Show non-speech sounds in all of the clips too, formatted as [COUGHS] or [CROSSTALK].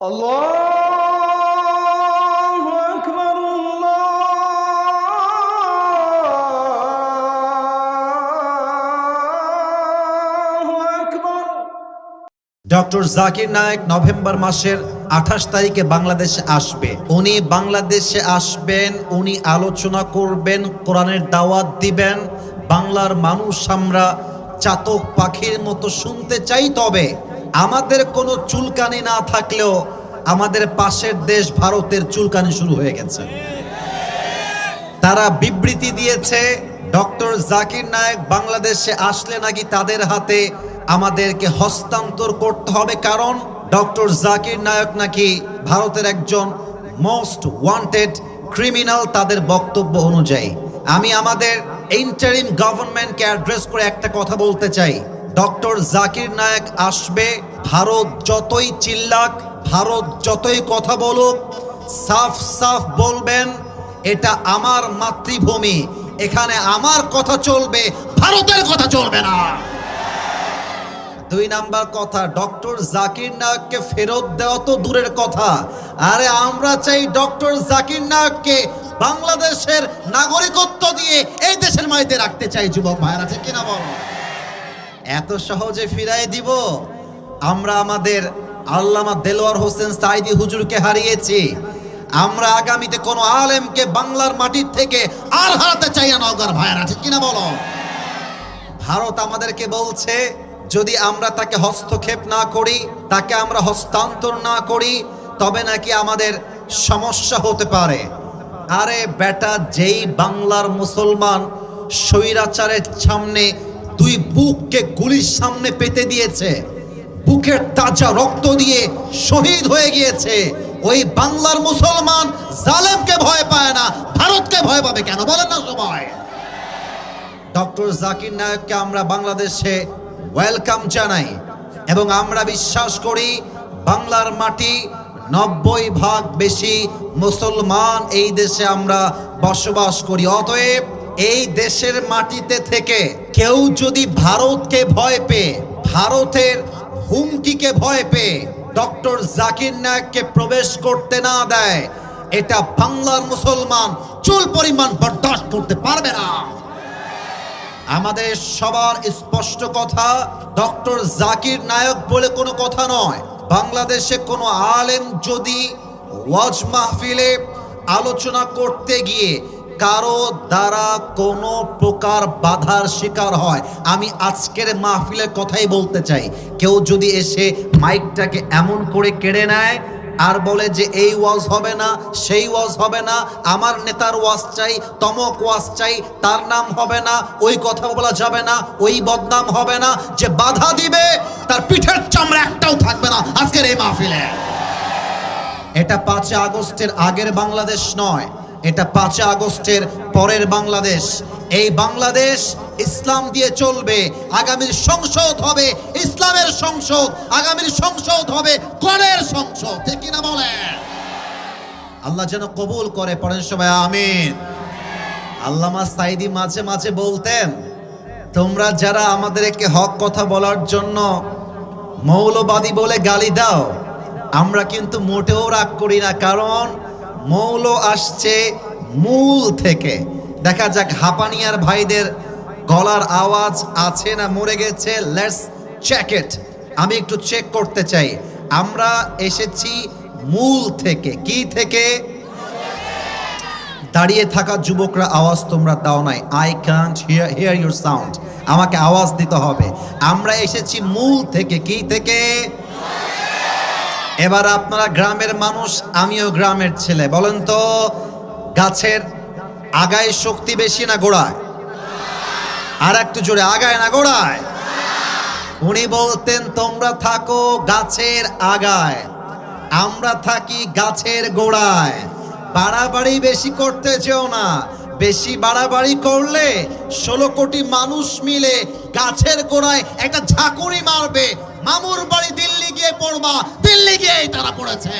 الله أكبر الله أكبر doctor Zakir Naik November মাসের আঠাশ তারিখে বাংলাদেশে আসবে উনি বাংলাদেশে আসবেন উনি আলোচনা করবেন কোরআনের দাওয়াত দিবেন বাংলার মানুষ আমরা চাতক পাখির মতো শুনতে চাই তবে আমাদের কোনো চুলকানি না থাকলেও আমাদের পাশের দেশ ভারতের চুলকানি শুরু হয়ে গেছে। তারা বিবৃতি দিয়েছে, ডক্টর জাকির নায়ক বাংলাদেশে আসলে নাকি তাদের হাতে আমাদেরকে হস্তান্তর করতে হবে, কারণ ডক্টর জাকির নায়ক নাকি ভারতের একজন মোস্ট ওয়ান্টেড ক্রিমিনাল তাদের বক্তব্য অনুযায়ী। আমি আমাদের ইন্টারিম গভর্নমেন্টকে অ্যাড্রেস করে একটা কথা বলতে চাই। ডক্টর জাকির নায়ক আসবে। ভারত যতই চিল্লাক, ভারত যতই কথা বলুক, সাফ সাফ বলবেন, এটা আমার মাতৃভূমি। এখানে আমার কথা চলবে, ভারতের কথা চলবে না। দুই নাম্বার কথা, ডক্টর জাকির নায়ককে ফেরত দেওয়া তো দূরের কথা। আরে আমরা চাই ডক্টর জাকির নায়ককে বাংলাদেশের নাগরিকত্ব দিয়ে এই দেশের মাইতে রাখতে চাই, যুবক ভাইয়ের আছে কিনা বল? এত সহজে ফিরাই দিব। আমরা আমাদের আল্লামা দেলোয়ার হোসেন সাইদি হুজুরকে হারিয়েছি। আমরা আগামীতে কোনো আলেমকে বাংলার মাটির থেকে আর হারাতে চাই না নগর ভাইয়ের আছে কিনা বলো? ভারত আমাদেরকে বলছে, যদি আমরা তাকে হস্তক্ষেপ না করি, তাকে আমরা হস্তান্তর না করি, তবে নাকি আমাদের সমস্যা হতে পারে। আরে বেটা, যেই বাংলার মুসলমান স্বৈরাচারের সামনে দুই বুককে গুলির সামনে পেতে দিয়েছে। বুকের তাজা রক্ত দিয়ে শহীদ হয়ে গিয়েছে। ওই বাংলার মুসলমান জালেমকে ভয় পায় না, ভারতকে ভয় পাবে কেন? বলেন না সবাই। ডক্টর জাকির নায়ককে আমরা বাংলাদেশে ওয়েলকাম জানাই এবং আমরা বিশ্বাস করি বাংলার মাটি নব্বই ভাগ বেশি মুসলমান এই দেশে আমরা বসবাস করি। অতএব এই দেশের মাটিতে থেকে কেউ যদি ভারতকে ভয় পেয়ে, ভারতের হুমকিকে ভয় পেয়ে ডক্টর জাকির নায়ককে প্রবেশ করতে না দেয়, এটা বাংলার মুসলমান চুল পরিমাণ বরদাস্ত করতে পারবে না। আমাদের সবার স্পষ্ট কথা, ডক্টর জাকির নায়ক বলে কোনো কথা নয়। বাংলাদেশে কোনো আলেম যদি ওয়াজ মাহফিলে আলোচনা করতে গিয়ে কারও দ্বারা কোনো প্রকার বাধার শিকার হয়। আমি আজকের মাহফিলের কথাই বলতে চাই। কেউ যদি এসে মাইকটাকে এমন করে কেড়ে নেয় আর বলে যে, এই ওয়াজ হবে না, সেই ওয়াজ হবে না, আমার নেতার ওয়াজ চাই, তমক ওয়াজ চাই, তার নাম হবে না, ওই কথা বলা যাবে না, ওই বদনাম হবে না, যে বাধা দিবে, তার পিঠের চামড়া একটাও থাকবে না আজকের এই মাহফিলে। এটা পাঁচই আগস্টের আগের বাংলাদেশ নয়। এটা পাঁচই আগস্টের পরের বাংলাদেশ। এই বাংলাদেশ ইসলাম দিয়ে চলবে, আগামীর সংসদ হবে, ইসলামের সংসদ, আগামীর সংসদ হবে কোরআনের সংসদ, ঠিক কিনা বলে আল্লাহ যেন কবুল করে, পড়েন সবাই, আমিন। আল্লামা সাইদি মাঝে মাঝে বলতেন, তোমরা যারা আমাদেরকে হক কথা বলার জন্য মৌলবাদী বলে গালি দাও, আমরা কিন্তু মোটেও রাগ করি না, কারণ মৌল আসছে মূল থেকে। দেখা যাক হাপানিয়ার ভাইদের গলার আওয়াজ আছে না মরে গেছে। লেটস চেক ইট আমি একটু চেক করতে চাই। আমরা এসেছি মূল থেকে। কি থেকে? দাঁড়িয়ে থাকা যুবকরা আওয়াজ তোমরা দাও নাই। I can't hear hear your sound আমাকে আওয়াজ দিতে হবে। আমরা এসেছি মূল থেকে। কি থেকে? এবার আপনারা গ্রামের মানুষ, আমিও গ্রামের ছেলে। বলেন তো, গাছের আগায় শক্তি বেশি না গোড়ায়? আর একটু জোরে, আগায় না গোড়ায়? উনি বলতেন, তোমরা থাকো গাছের আগায়, আমরা থাকি গাছের গোড়ায়। বাড়াবাড়ি বেশি করতে চেও না, বেশি বাড়াবাড়ি করলে ষোলো কোটি মানুষ মিলে গাছের গোড়ায় একটা ঝাঁকুনি মারবে। মামুর বাড়ি দিল্লি গিয়ে পড়বা দিল্লি গিয়েই তারা পড়েছে।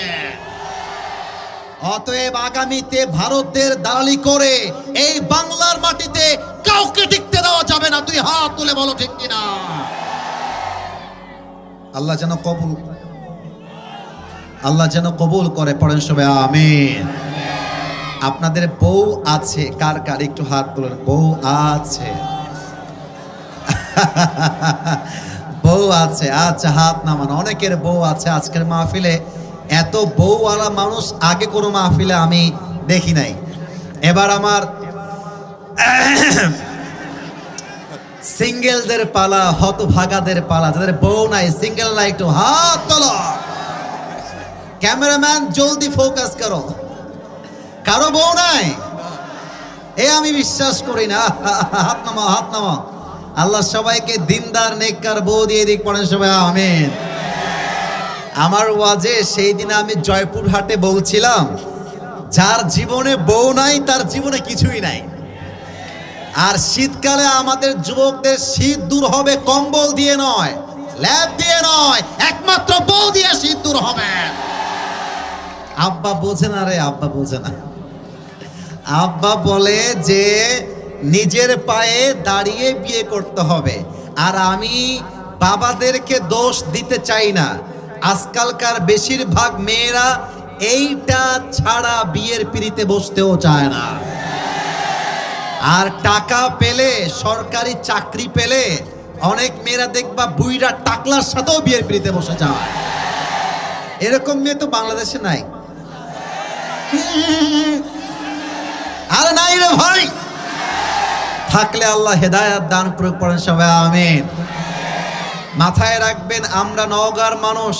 অতএব আগামীতে ভারতের দালালি করে এই বাংলার মাটিতে কাউকে টিকতে দেওয়া যাবে না। তুই হাত তুলে বলো ঠিক কিনা? আল্লাহ যেন কবুল আল্লাহ যেন কবুল করে, পড়েন সবাই, আমিন। আপনাদের বউ আছে। কার কার? একটু হাত তুলেন। বউ আছে। [LAUGHS] বউ আছে আচ্ছা হাত নামান। অনেকের বউ আছে আজকের মাহফিলে। এত বউওয়ালা মানুষ, আগে কোনো মাহফিলে আমি দেখি নাই। এবার আমার [COUGHS] সিঙ্গেলদের পালা, হতভাগাদের পালা, যাদের বউ নাই, সিঙ্গেল নাই, একটু হাত তোলো। ক্যামেরাম্যান, জলদি ফোকাস করো। কারও বউ নাই? এ আমি বিশ্বাস করি না। হাত নামা হাত নামা আল্লাহ সবাইকে দিনদার, নেককার, বউ দিয়ে দিক, পড়েন সবাই, আমিন। আমার ওয়াজে সেই দিন আমি জয়পুর হাটে বলছিলাম যার জীবনে বউ নাই, তার জীবনে কিছুই নাই। আর শীতকালে আমাদের যুবকদের শীত দূর হবে, কম্বল দিয়ে নয় ল্যাব দিয়ে নয়, একমাত্র বউ দিয়ে শীত দূর হবে। আব্বা বোঝে না রে, আব্বা বোঝে না। আব্বা বলে যে নিজের পায়ে দাঁড়িয়ে বিয়ে করতে হবে। আর আমি বাবাদেরকে দোষ দিতে চাই না। আজকালকার বেশিরভাগ মেয়েরা এইটা ছাড়া বিয়ের পিড়িতে বসতেও চায় না। আর টাকা পেলে, সরকারি চাকরি পেলে অনেক মেয়েরা দেখবা বুইরা টাকলার সাথেও বিয়ের পিড়িতে বসে যায়। এরকম মেয়ে তো বাংলাদেশে নাই। আরে নাই রে ভাই! থাকলে আল্লাহ হেদায়াত দান করে পড়েন সবাই আমিন মাথায় রাখবেন আমরা নওগাঁর মানুষ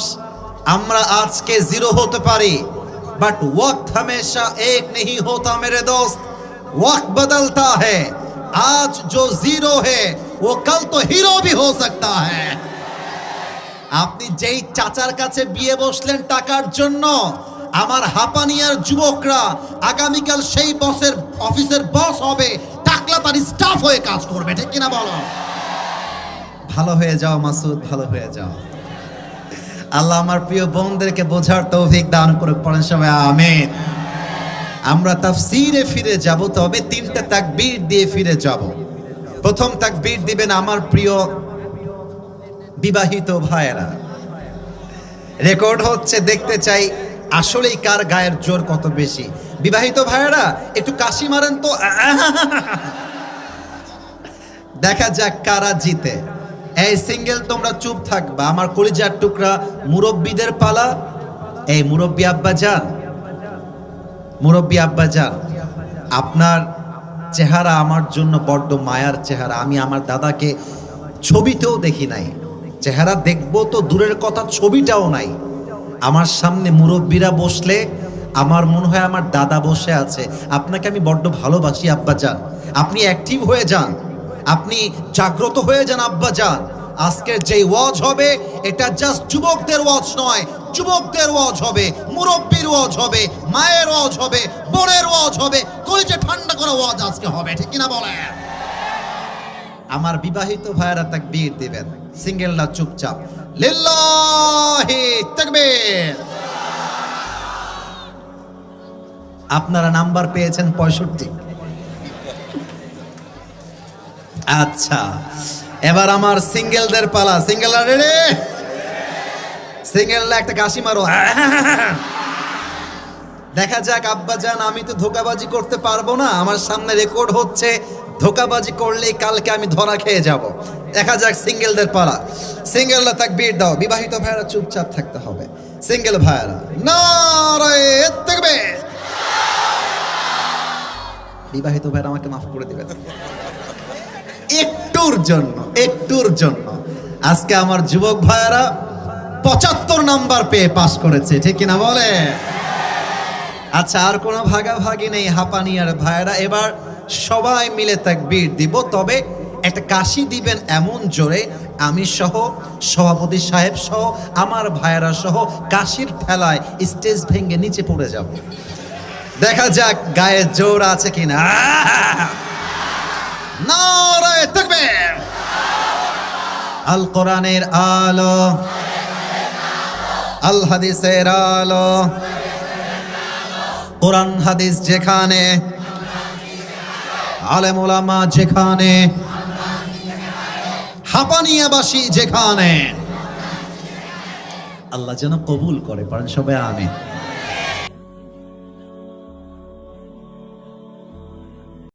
আমরা আজকে জিরো হতে পারি बट वक्त हमेशा एक नहीं होता मेरे दोस्त वक्त बदलता है आज जो जीरो है वो कल तो हीरो भी हो सकता है আপনি যেই চাচার কাছে বিয়ে বসলেন টাকার জন্য আমার হাপানিয়ার যুবকরা আগামীকাল সেই বসের অফিসের বস হবে টাকলা তার স্টাফ হয়ে কাজ করবে, ঠিক কিনা বলো? ভালো হয়ে যাও, মাসুদ, ভালো হয়ে যাও। আল্লাহ আমার প্রিয় বোনদেরকে বোঝার তৌফিক দান করে পড়েন সবাই, আমিন। আমরা তাফসীরে ফিরে যাব, তবে তিনটা তাকবীর দিয়ে ফিরে যাব। প্রথম তাকবীর দিবেন আমার প্রিয় বিবাহিত ভাইয়েরা। রেকর্ড হচ্ছে, দেখতে চাই আসলেই কার গায়ের জোর কত বেশি? বিবাহিত ভাইয়েরা, একটু কাশি মারেন তো। [LAUGHS] দেখা যাক কারা জিতে। এই সিঙ্গেল তোমরা চুপ থাকবা। আমার কলিজার টুকরা মুরব্বীদের পালা। এই মুরব্বী আব্বা যান। মুরব্বী আব্বা যান। আপনার চেহারা আমার জন্য বড্ড মায়ার চেহারা। আমি আমার দাদাকে ছবিতেও দেখি নাই। চেহারা দেখব তো দূরের কথা, ছবিটাও নাই। আমার সামনে মুরব্বীরা বসলে আমার মনে হয় আমার দাদা বসে আছে। আপনাকে আমি বড্ড ভালোবাসি আব্বা যান আপনি অ্যাক্টিভ হয়ে যান। আপনি জাগ্রত হয়ে যান আব্বা যান আজকের যেই ওয়াজ হবে, এটা জাস্ট যুবকদের ওয়াজ নয়। যুবকদের ওয়াজ হবে, মুরব্বীর ওয়াজ হবে, মায়ের ওয়াজ হবে, বোনের ওয়াজ হবে। কলেজে ঠান্ডা করা ওয়াজ আজকে হবে, ঠিক কিনা বলেন? আমার বিবাহিত ভাইয়েরা তাকবীর দিবেন। সিঙ্গেলরা চুপচাপ। আপনারা নাম্বার পেয়েছেন পঁয়ষট্টি। আচ্ছা এবার আমার সিঙ্গেলদের পালা। রেডি সিঙ্গেলরা একটা কাশি মারো। দেখা যাক আব্বা জান আমি তো ধোকাবাজি করতে পারব না। আমার সামনে রেকর্ড হচ্ছে, ধোকাবাজি করলেই কালকে আমি ধরা খেয়ে যাব। দেখা যাক সিঙ্গেলদের পালা। সিঙ্গেলরা তাক বিট দাও, বিবাহিত ভাইয়েরা চুপচাপ থাকতে হবে। সিঙ্গেল ভাইয়েরা, নারায়ে তাকবীর। বিবাহিত ভাইয়েরা আমাকে মাফ করে দিবেন। একটুর জন্য একটুর জন্য। আজকে আমার যুবক ভাইয়েরা পঁচাত্তর নাম্বার পেয়ে পাশ করেছে, ঠিক কিনা বলে? আচ্ছা আর কোনো ভাগাভাগি নেই হাঁপানিয়ার ভাইয়েরা। এবার সবাই মিলে তাকবীর দিব, তবে একটা কাশি দিবেন এমন জোরে আমি সহ, সভাপতি সাহেব সহ, আমার ভাইয়েরা সহ, কাশির ঠেলায় স্টেজ ভেঙে নিচে পড়ে যাব। দেখা যাক গায়ে জোর আছে কিনা। আল কোরআনের আলো। আল হাদিসের আলো। কোরআন হাদিস যেখানে আলেম ওলামা যেখানে। হাপানিয়াবাসী যেখানে। আল্লাহ যেন কবুল করে পারেন সবাই আমি